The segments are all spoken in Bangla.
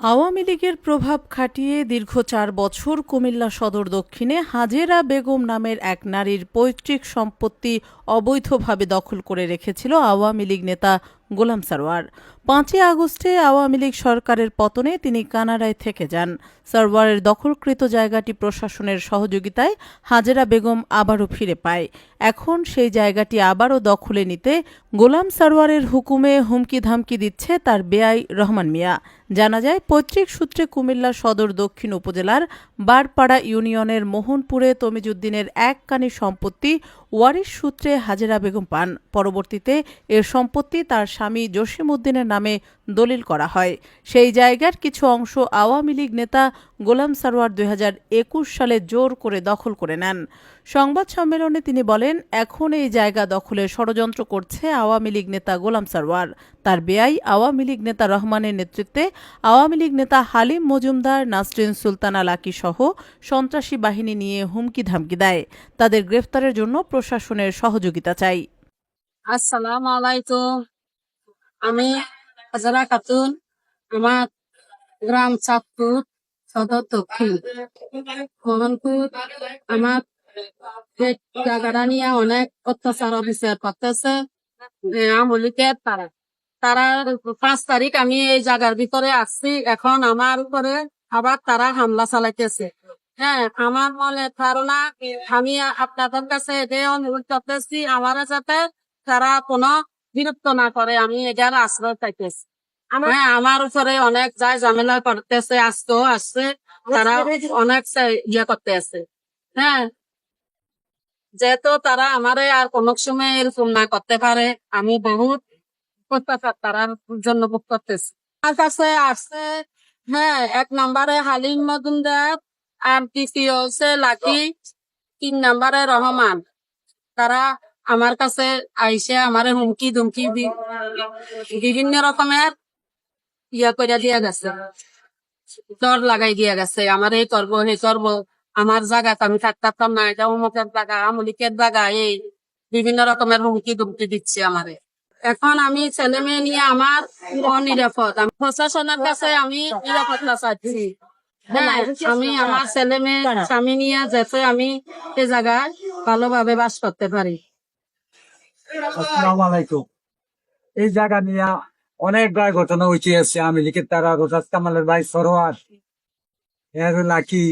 আওয়ামী লীগের প্রভাব খাটিয়ে দীর্ঘ চার বছর কুমিল্লা সদর দক্ষিণে হাজেরা বেগম নামের এক নারীর পৈতৃক সম্পত্তি অবৈধভাবে দখল করে রেখেছিল আওয়ামী লীগ নেতা গোলাম সারওয়ার পাঁচই আগস্টে আওয়ামী লীগ সরকারের পতনে তিনি কানাডায় থেকে যান। সারওয়ারের দখলকৃত জায়গাটি প্রশাসনের সহযোগিতায় হাজেরা বেগম আবারও ফিরে পায়। এখন সেই জায়গাটি আবারও দখলে নিতে গোলাম সারওয়ারের হুকুমে হুমকি ধামকি দিচ্ছে তার বেআই রহমান মিয়া। জানা যায়, পৈতৃক সূত্রে কুমিল্লা সদর দক্ষিণ উপজেলার বারপাড়া ইউনিয়নের মোহনপুরে তমিজুদ্দিনের এক কানি সম্পত্তি ওয়ারিশ সূত্রে হাজেরা বেগম পান। পরবর্তীতে এর সম্পত্তি তার স্বামী জসিম উদ্দিনের নামে দলিল করা হয়। সেই জায়গার কিছু অংশ আওয়ামী লীগ নেতা গোলাম সারোয়ার দুই সালে জোর করে দখল করে নেন। সংবাদ সম্মেলনে তিনি বলেন, এখন এই জায়গা দখলে ষড়যন্ত্র করছে আওয়ামী লীগ নেতা গোলাম সারওয়ার তার বেআই আওয়ামী লীগ নেতা রহমানের নেতৃত্বে আওয়ামী লীগ নেতা হালিম মজুমদার, নাসরিন সুলতানা লাকি সহ সন্ত্রাসী বাহিনী নিয়ে হুমকি ধামকি দেয়। তাদের গ্রেফতারের জন্য প্রশাসনের সহযোগিতা চাই। আসসালামু আলাইকুম। আমি হাজারা খাতুন, আমার গ্রাম চাঁদপুর, সদর দক্ষিণ। মোহনপুর, আমার নিয়ে অনেক অত্যাচার অবিচার করতেছে আমলিকে তারা। পাঁচ তারিখ আমি এই জায়গার ভিতরে আসছি এখন আমার উপরে আবার তারা হামলা চালাইতেছে। হ্যাঁ আমার মনে ধারণা, আমি আপনাদের কাছে এটাই অনুরোধ করতেছি, আমার যাতে তারা কোনো বিরক্ত না করে, আমি এটার আশ্রয় চাইতেছি হ্যাঁ আমার উপরে অনেক যায় ঝামেলা করতেছে আসতেও আসছে তারা অনেক ইয়ে করতে আছে হ্যাঁ যেহেতু তারা আমারে আর কোনো সময় এরকম না করতে পারে, আমি বহুত অত্যাচার তারার জন্য ভোগ করতেছি। আমার কাছে আসছে হ্যাঁ এক নম্বরে হালিম মজুমদার আর দ্বিতীয় হচ্ছে লাকি, তিন নম্বরে রহমান। তারা আমার কাছে আইসে আমার হুমকি দুমকি দি- বিভিন্ন রকমের ইয়া করে দিয়া গেছে। ডর লাগাই দিয়া গেছে। আমার এই করব এই করব আমার জায়গাতে আমি থাকতাম না। এটা অমুকের জায়গা আমলিকের জায়গা এই বিভিন্ন রকমের হুমকি দুমকি দিচ্ছে আমারে। এখন আমি ছেলে মেয়ে নিয়ে আমার অনিরাপদ। আমি প্রশাসনের কাছে আমি নিরাপত্তা চাচ্ছি। হ্যাঁ আমি আমার ছেলে মেয়ে স্বামী নিয়ে যাতে আমি এ জায়গায় ভালোভাবে বাস করতে পারি। এই জায়গা নিয়ে অনেক ঘটনা হয়েছে আছে। আমি লিখে তারা রোজাজ কামালের ভাই সরোয়ার। এর লাকি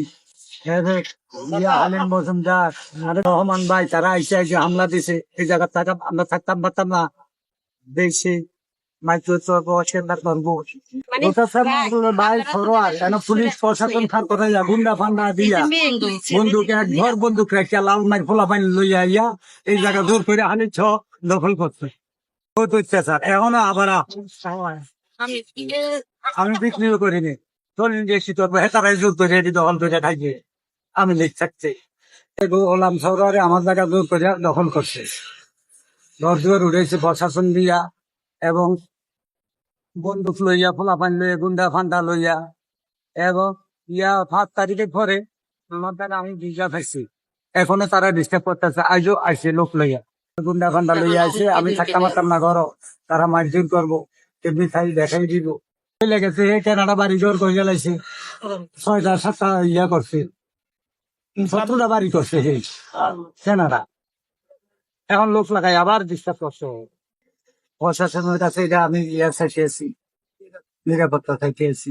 মজুমদার। আর রহমান ভাই, তারা আইসে আইসে হামলা দিছে। এই জায়গা আমরা থাকতাম পারতাম না। দেখছি। মাইক্রো চর্ব সেন্টার করব রোজাজ কামালের ভাই সরোয়ার কেন পুলিশ প্রশাসন খান করে যা গুন্ডা ফান্ডা দিয়া। বন্দুক এক ঘর বন্দুক রেখে লাল মাই ফোলা পানি লইয়া ইয়া এই জায়গা করে ছ দখল করছে। বহুত অত্যাচার এখনও আবার আমি বিক্রি করিনি। হেতারাই জোর করে দখল করে খাইছে। আমি লিখ থাকছি। গোলাম সরকারে আমার জায়গা দূর করে দখল করছে। দশ দুয়ার উঠেছে প্রশাসন দিয়া। এবং বন্দুক লইয়া ফোলা পানি লইয়া, গুন্ডা ফান্ডা লইয়া, এবং ইয়া পাঁচ তারিখে পরে আমি ভিজা পাইছি। এখনও তারা ডিস্টার্ব করতেছে, আজও আইসে লোক লইয়া। গুন্ডা ফান্ডা লইয়া আইসে আমি থাকতাম পারতাম না ঘর তারা মারধর করব এমনি থাই দেখাই দিব। লেগেছে এই কেনাডা বাড়ি জোর করে গেলাইছে ছয়টা, সাতটা ইয়া করছে। বাড়ি করছে সেই এখন লোক লাগাই আবার ডিস্টার্ব করছে। প্রশাসনের কাছে এটা আমি ইয়া চাইতেছি নিরাপত্তা চাইতেছি